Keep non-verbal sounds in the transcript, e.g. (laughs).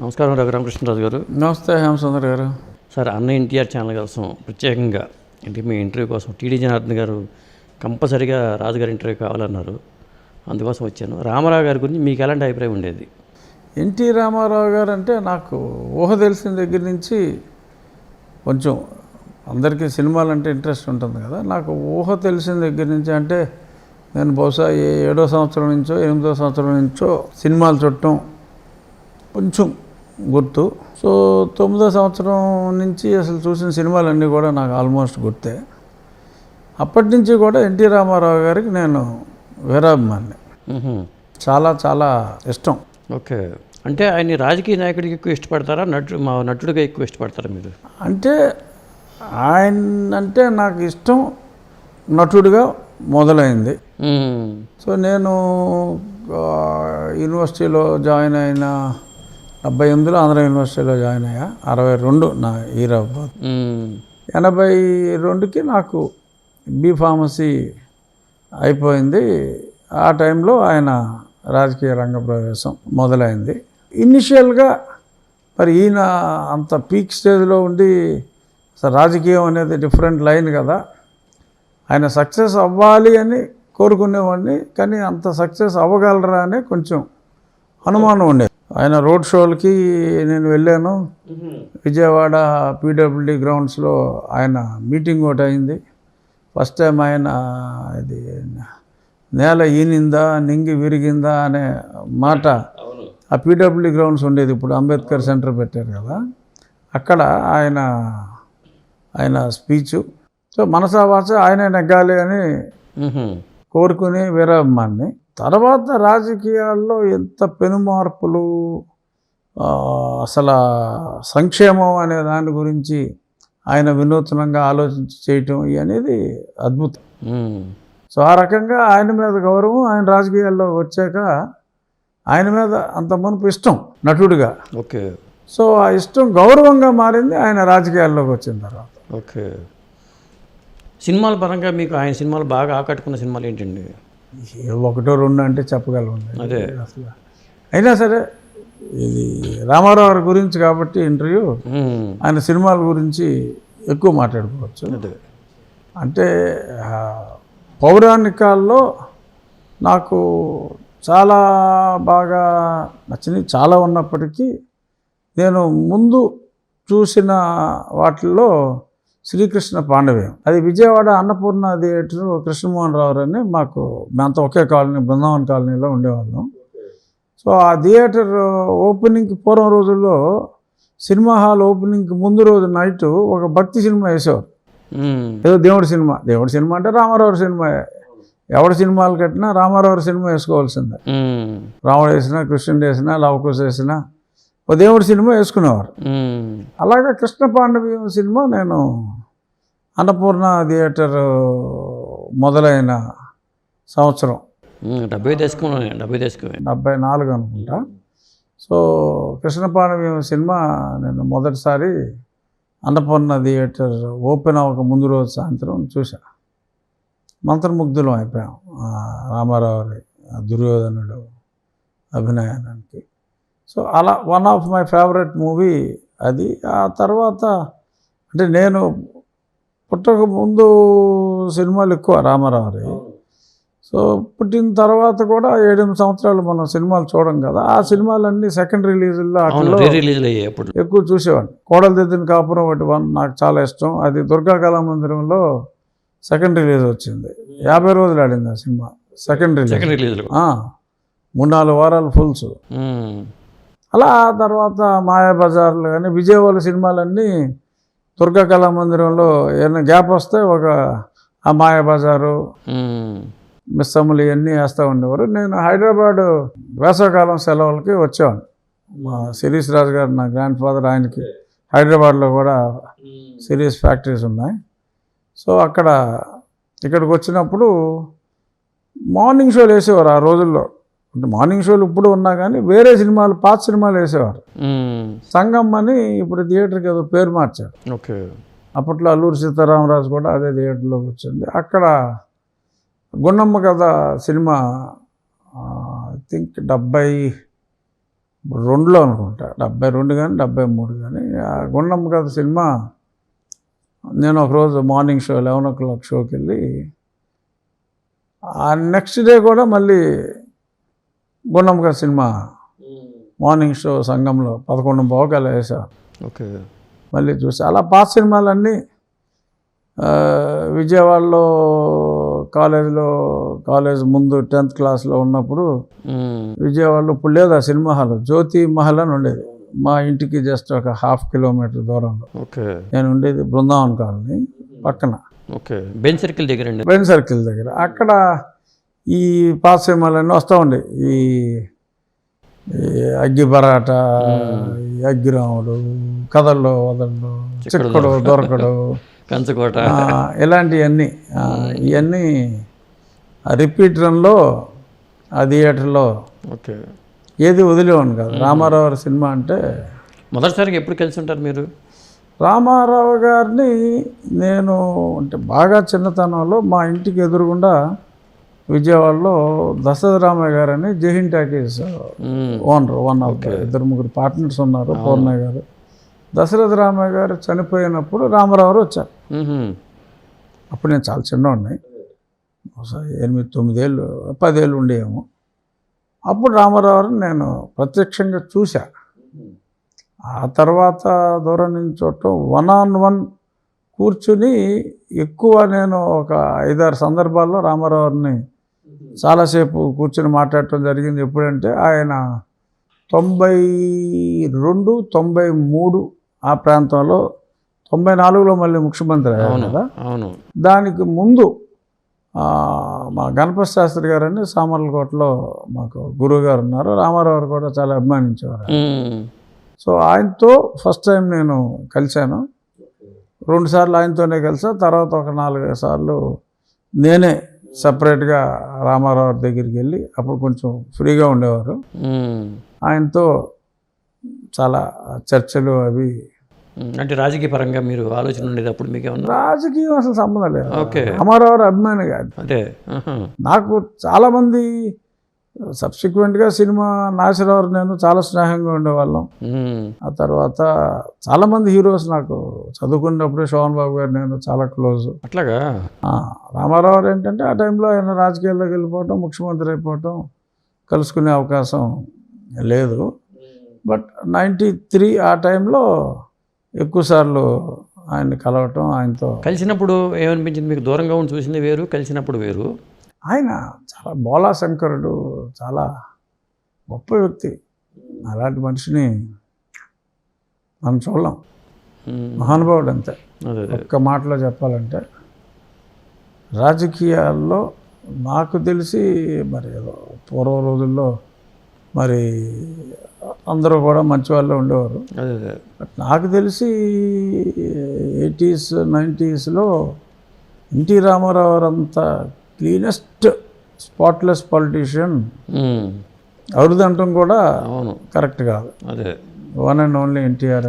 నమస్కారం రఘురామకృష్ణరాజు గారు. నమస్తే హేమసుందర్ గారు. సార్ అన్న ఎన్టీఆర్ ఛానల్ కోసం ప్రత్యేకంగా అంటే మీ ఇంటర్వ్యూ కోసం టీడీ జనార్దన్ గారు కంపల్సరీగా రాజుగారి ఇంటర్వ్యూ కావాలన్నారు. అందుకోసం వచ్చాను. రామారావు గారి గురించి మీకు ఎలాంటి అభిప్రాయం ఉండేది? ఎన్టీ రామారావు గారు అంటే నాకు ఊహ తెలిసిన దగ్గర నుంచి కొంచెం అందరికీ సినిమాలు అంటే ఇంట్రెస్ట్ ఉంటుంది కదా. నాకు ఊహ తెలిసిన దగ్గర నుంచి అంటే నేను బహుశా ఏ ఏడో సంవత్సరం నుంచో ఎనిమిదో సంవత్సరం నుంచో సినిమాలు చుట్టం కొంచెం గుర్తు. సో తొమ్మిదో సంవత్సరం నుంచి అసలు చూసిన సినిమాలన్నీ కూడా నాకు ఆల్మోస్ట్ గుర్తే. అప్పటి నుంచి కూడా ఎన్టీ రామారావు గారికి నేను వీరాభిమాని మ్హూ. చాలా చాలా ఇష్టం. ఓకే. అంటే ఆయన్ని రాజకీయ నాయకుడికి ఎక్కువ ఇష్టపడతారా? నటు మా నటుడిగా ఎక్కువ ఇష్టపడతారా మీరు? అంటే ఆయన అంటే నాకు ఇష్టం నటుడిగా మొదలైంది. సో నేను యూనివర్సిటీలో జాయిన్ అయిన డెబ్బై ఎనిమిదిలో ఆంధ్ర యూనివర్సిటీలో జాయిన్ అయ్యా. అరవై రెండు నా ఇయర్ మ్మ్. ఎనభై రెండుకి నాకు బీ ఫార్మసీ అయిపోయింది. ఆ టైంలో ఆయన రాజకీయ రంగ ప్రవేశం మొదలైంది. ఇనిషియల్గా మరి ఈయన అంత పీక్ స్టేజ్లో ఉండి అసలు రాజకీయం అనేది డిఫరెంట్ లైన్ కదా. ఆయన సక్సెస్ అవ్వాలి అని కోరుకునేవాడిని కానీ అంత సక్సెస్ అవ్వగలరా అని కొంచెం అనుమానం ఉండేది. ఆయన రోడ్ షోలకి నేను వెళ్ళాను. విజయవాడ పీడబ్ల్యూడి గ్రౌండ్స్లో ఆయన మీటింగ్ ఒకటి అయింది. ఫస్ట్ టైం ఆయన ఇది నేల ఈనిందా నింగి విరిగిందా అనే మాట ఆ పీడబ్ల్యూడి గ్రౌండ్స్ ఉండేది. ఇప్పుడు అంబేద్కర్ సెంటర్ పెట్టారు కదా. అక్కడ ఆయన ఆయన స్పీచు. సో మనసా వాచ ఆయనే నెగ్గాలి అని. కోరుకుని వీరాభిమాన్ని తర్వాత రాజకీయాల్లో ఎంత పెనుమార్పులు అసలు సంక్షేమం అనే దాని గురించి ఆయన వినూత్నంగా ఆలోచించి చేయటం అనేది అద్భుతం. సో ఆ రకంగా ఆయన మీద గౌరవం ఆయన రాజకీయాల్లో వచ్చాక ఆయన మీద అంత మునుపు ఇష్టం నటుడిగా. ఓకే. సో ఆ ఇష్టం గౌరవంగా మారింది ఆయన రాజకీయాల్లోకి వచ్చిన తర్వాత. ఓకే. సినిమాల పరంగా మీకు ఆయన సినిమాలు బాగా ఆకట్టుకున్న సినిమాలు ఏంటండి? ఒకటో రెండు అంటే చెప్పగలను అదే. అసలు అయినా సరే ఇది రామారావు గారి గురించి కాబట్టి ఇంటర్వ్యూ. ఆయన సినిమాల గురించి ఎక్కువ మాట్లాడుకోవచ్చు. అంటే పౌరాణికాల్లో నాకు చాలా బాగా నచ్చినవి చాలా ఉన్నప్పటికీ నేను ముందు చూసిన వాటిల్లో శ్రీకృష్ణ పాండవ్యం. అది విజయవాడ అన్నపూర్ణ థియేటర్ కృష్ణమోహన్ రావు అని మాకు మేమంతా ఒకే కాలనీ బృందావన్ కాలనీలో ఉండేవాళ్ళం. సో ఆ థియేటర్ ఓపెనింగ్కి పూర్వం రోజుల్లో సినిమా హాల్ ఓపెనింగ్కి ముందు రోజు నైట్ ఒక భక్తి సినిమా వేసేవారు. ఏదో దేవుడి సినిమా. దేవుడి సినిమా అంటే రామారావు సినిమా. ఎవడి సినిమాలు కట్టినా రామారావు సినిమా వేసుకోవాల్సిందే. రాముడు వేసినా కృష్ణుడు వేసినా లవకుశ వేసినా ఓ దేవుడి సినిమా వేసుకునేవారు. అలాగే కృష్ణ పాండవ్యం సినిమా నేను అన్నపూర్ణ థియేటర్ మొదలైన సంవత్సరం. డెబ్బై దశకంలోనే డెబ్బై దశకమే. డెబ్బై నాలుగు అనుకుంటా. సో కృష్ణ పాండవ్యం సినిమా నేను మొదటిసారి అన్నపూర్ణ థియేటర్ ఓపెన్ అవ్వక ముందు రోజు సాయంత్రం చూసా మంత్రముగ్ధులం అయిపోయాం. రామారావు దుర్యోధనుడు అభినయానికి. సో అలా one of my favourite movie అది. ఆ తర్వాత అంటే నేను పుట్టక ముందు సినిమాలు ఎక్కువ రామారావు సో పుట్టిన తర్వాత కూడా ఏడెనిమిది సంవత్సరాలు మనం సినిమాలు చూడం కదా ఆ సినిమాలన్నీ సెకండ్ రిలీజుల్లో రిలీజ్లు ఎక్కువ చూసేవాడిని. కోడలు దిద్దిన కాపురం ఒకటి వన్ నాకు చాలా ఇష్టం. అది దుర్గా కళామందిరంలో సెకండ్ రిలీజ్ వచ్చింది. యాభై రోజులు ఆడింది ఆ సినిమా సెకండ్ రిలీజ్. సెకండ్ రిలీజ్లు. ఆ, మూడు నాలుగు వారాలు ఫుల్స్. అలా ఆ తర్వాత మాయాబజార్లు కానీ విజయవాడ సినిమాలన్నీ దుర్గా కళామందిరంలో ఏమైనా గ్యాప్ వస్తే ఒక ఆ మాయాబజారు మ్మ్. మిస్ అమ్ములు ఇవన్నీ వేస్తూ ఉండేవారు. నేను హైదరాబాద్ వేసవకాలం సెలవులకి వచ్చేవాడిని. మా సిరీస్ రాజు గారు నా గ్రాండ్ ఫాదర్ ఆయనకి హైదరాబాద్లో కూడా సిరీస్ ఫ్యాక్టరీస్ ఉన్నాయి. సో అక్కడ ఇక్కడికి వచ్చినప్పుడు మార్నింగ్ షోలు వేసేవారు ఆ రోజుల్లో. అంటే మార్నింగ్ షోలు ఇప్పుడు ఉన్నా కానీ వేరే సినిమాలు పాత సినిమాలు వేసేవారు. సంగం అని ఇప్పుడు థియేటర్కి ఏదో పేరు మార్చారు. ఓకే. అప్పట్లో అల్లూరి సీతారామరాజు కూడా అదే థియేటర్లోకి వచ్చింది. అక్కడ గుండమ్మ కథ సినిమా ఐ థింక్ డెబ్బై రెండులో అనుకుంటా. డెబ్బై రెండు కానీ డెబ్బై మూడు కానీ. ఆ గుండమ్మ కథ సినిమా నేను ఒకరోజు morning show eleven o'clock షోకి వెళ్ళి ఆ నెక్స్ట్ డే కూడా మళ్ళీ గుండమ్మ కథ సినిమా మార్నింగ్ షో సంఘంలో పదకొండు పోగల వేశారు ఓకే. మళ్ళీ చూసి. అలా పాత సినిమాలన్నీ ఆ, విజయవాడలో కాలేజీలో కాలేజ్ ముందు టెన్త్ క్లాస్లో ఉన్నప్పుడు. విజయవాడలో ఇప్పుడు లేదు ఆ సినిమా హాల్. జ్యోతి మహల్ అని ఉండేది. మా ఇంటికి జస్ట్ ఒక హాఫ్ కిలోమీటర్ దూరంలో. ఓకే. నేను ఉండేది బృందావన్ కాలనీ పక్కన. ఓకే. బెంచ్ సర్కిల్ దగ్గర ఫ్రెండ్ సర్కిల్ దగ్గర. అక్కడ ఈ పాత సినిమాలన్నీ వస్తూ ఉండే ఈ అగ్గి బరాట ఈ అగ్గిరాముడు కథల్లో వదళ్ళు చిక్కడు దొరకడు. (laughs) కంచుకోట. ఇలాంటివన్నీ ఇవన్నీ రిపీట్ రన్లో ఆ థియేటర్లో ఓకే. ఏది వదిలేవాను కాదు. రామారావు గారి సినిమా అంటే మొదటిసారిగా ఎప్పుడు కలిసి ఉంటారు మీరు? రామారావు గారిని నేను అంటే బాగా చిన్నతనంలో మా ఇంటికి ఎదురుగుండా విజయవాడలో దశరథ రామయ్య గారు అని జహిన్ talkies. Owner one of the ఇద్దరు ముగ్గురు పార్ట్నర్స్ ఉన్నారు పూర్ణయ్య గారు. దశరథ రామయ్య గారు చనిపోయినప్పుడు రామారావు వచ్చారు. అప్పుడు నేను చాలా చిన్నవాడిని ఎనిమిది తొమ్మిదేళ్ళు పదేళ్ళు ఉండేమో. అప్పుడు రామారావుని నేను ప్రత్యక్షంగా చూశా. ఆ తర్వాత దూరం నుంచి చూడటం వన్ ఆన్ వన్ కూర్చుని ఎక్కువ నేను ఒక ఐదారు సందర్భాల్లో రామారావుని చాలాసేపు కూర్చుని మాట్లాడటం జరిగింది. ఎప్పుడంటే ఆయన తొంభై రెండు తొంభై మూడు ఆ ప్రాంతంలో తొంభై నాలుగులో మళ్ళీ ముఖ్యమంత్రి అయ్యారు అవును కదా? అవును. దానికి ముందు మా గణపతి శాస్త్రి గారని సామర్లకోటలో మాకు గురువు గారు ఉన్నారు. రామారావు గారు కూడా చాలా అభిమానించేవారు. సో ఆయనతో ఫస్ట్ టైం నేను కలిశాను. రెండు సార్లు ఆయనతోనే కలిసా తర్వాత ఒక నాలుగైదు సార్లు నేనే సపరేట్గా రామారావు గారి దగ్గరికి వెళ్ళి అప్పుడు కొంచెం ఫ్రీగా ఉండేవారు. ఆయనతో చాలా చర్చలు అవి. అంటే రాజకీయ పరంగా మీరు ఆలోచన ఉండేది అప్పుడు మీకు రాజకీయం అసలు సంబంధం లేదు. ఓకే. రామారావు అభిమాని కాదు. ఆహా. నాకు చాలామంది సబ్సిక్వెంట్గా సినిమా నాసిరావు నేను చాలా స్నేహంగా ఉండేవాళ్ళం. ఆ తర్వాత చాలామంది హీరోస్ నాకు చదువుకున్నప్పుడే శోభన్ బాబు గారు నేను చాలా క్లోజ్. అట్లాగా? రామారావు గారు ఏంటంటే ఆ టైంలో ఆయన రాజకీయాల్లోకి వెళ్ళిపోవటం ముఖ్యమంత్రి అయిపోవటం కలుసుకునే అవకాశం లేదు. బట్ నైంటీ త్రీ ఆ టైంలో ఎక్కువసార్లు ఆయన్ని కలవటం ఆయనతో కలిసినప్పుడు ఏమనిపించింది? మీకు దూరంగా ఉండి చూసింది వేరు కలిసినప్పుడు వేరు. ఆయన చాలా బోలా శంకరుడు చాలా గొప్ప వ్యక్తి. అలాంటి మనిషిని మనం చూడలేం. మహానుభావుడు అంతే. ఒక్క మాటలో చెప్పాలంటే రాజకీయాల్లో నాకు తెలిసి మరి ఏదో పూర్వ రోజుల్లో మరి అందరూ కూడా మంచి వాళ్ళే ఉండేవారు. బట్ నాకు తెలిసి ఎయిటీస్ నైంటీస్లో ఎన్టీ రామారావు గారు అంత క్లీనెస్ట్ స్పాట్లెస్ పొలిటీషియన్. అరుదంటం కూడా అవును. కరెక్ట్ కాదు. అదే. One and only NTR